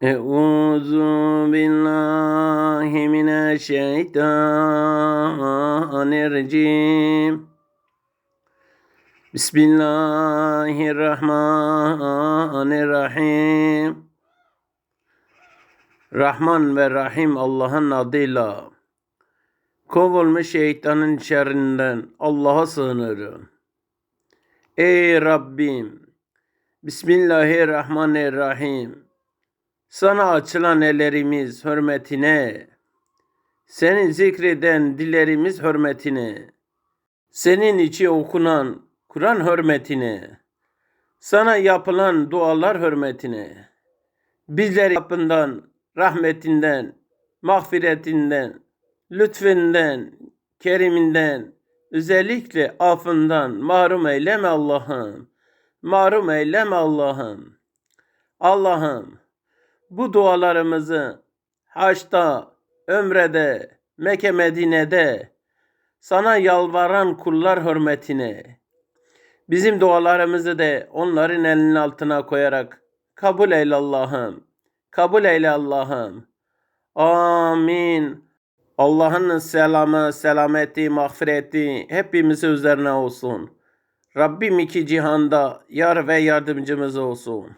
Euzu billahi mineşşeytanirracim. Bismillahirrahmanirrahim. Rahman ve Rahim Allah'ın adıyla. Kovulmuş şeytanın şerrinden Allah'a sığınırım. Ey Rabbim. Bismillahirrahmanirrahim. Sana açılan ellerimiz hürmetine, seni zikreden dillerimiz hürmetine, senin içi okunan Kur'an hürmetine, sana yapılan dualar hürmetine, bizleri yapından, rahmetinden, mağfiretinden, lütfünden, keriminden, özellikle affından mahrum eyleme Allah'ım. Mahrum eyleme Allah'ım. Allah'ım bu dualarımızı haçta, ömrede, Mekke Medine'de sana yalvaran kullar hürmetine bizim dualarımızı da onların elinin altına koyarak kabul eyle Allah'ım. Kabul eyle Allah'ım. Amin. Allah'ın selamı, selameti, mağfireti hepimiz üzerine olsun. Rabbim iki cihanda yar ve yardımcımız olsun.